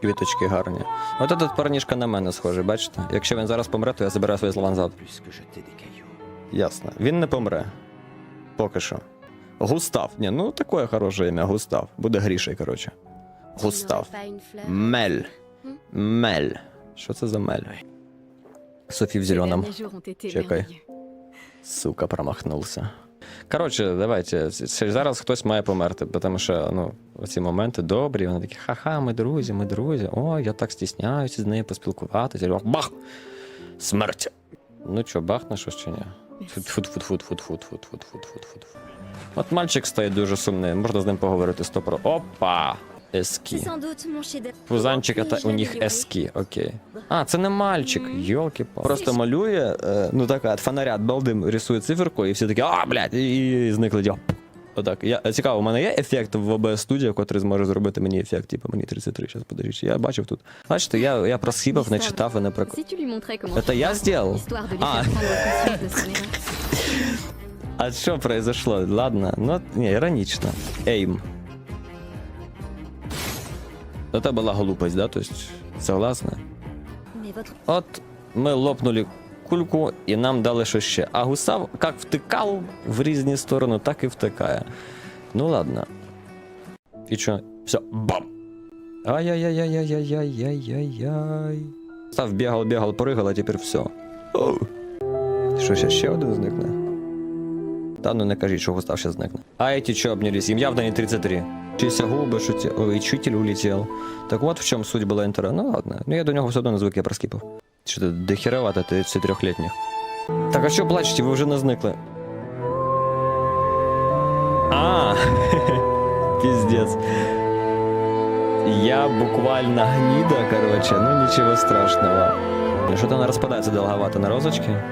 Квіточки гарні. От этот парнішка на мене схожий, бачите? Якщо він зараз помре, то я забираю свої слова назад. Ясно. Він не помре. Поки що. Густав. Ні, ну таке хороше ім'я, Густав. Буде гріший, коротше. Густав. Мель. Мель. Що це за мель? Софі в зеленому. Чекай. Сука, промахнувся. Коротше, давайте. Зараз хтось має померти, тому що ну, ці моменти добрі, вони такі, ха-ха, ми друзі, ми друзі. О, я так стісняюся з нею поспілкуватися. Бах! Смерть! Ну що, бахне щось чи ні? Фут-фут-фут-фут-фут-фут-фут-фут-фут. От мальчик стоїть дуже сумний, можна з ним поговорити стопро. Опа! Ескі. Пузанчик, это у них ески, окей. А, це не мальчик, йолки Просто малює, е, ну така, от фонаря, от балди рисує циферку, і всі такі, а, блядь, і, і зникли. дьо. Отак. Я, цікаво, у мене є ефект в OBS Studio, котрий зможе зробити мені ефект, типу мені 33, зараз подивіться. Я бачив тут. Бачите, я, я про схибов не читав і не montrais comment Это я son erreur. А що произошло? Ладно, ну, не, іронично. Ейм. Это була глупость, да? То есть, согласна? От ми лопнули кульку і нам дали що ще. А гусав як втикав в різні сторони, так і втикає. Ну ладно. І що? Все, бам! Ай-яй-яй-яй-яй-яй-яй-яй-яй. Став бігав, бігав, поригав, а тепер все. Оу. Що ще, ще один зникне? Та ну не кажіть, що Густав ще зникне. А эти що обнялись? Їм явно не 33. Чися губи, шуті... Ой, читель улетел. Так от в чому суть була інтера. Ну ладно. Ну я до нього все одно не звик, я проскіпав. Ти дохеровато 33-літніх. Так а що плачете, ви вже не зникли? А, пиздец. Я буквально гнида, короче, ну ничего страшного. Что-то она распадается долговато на розочки.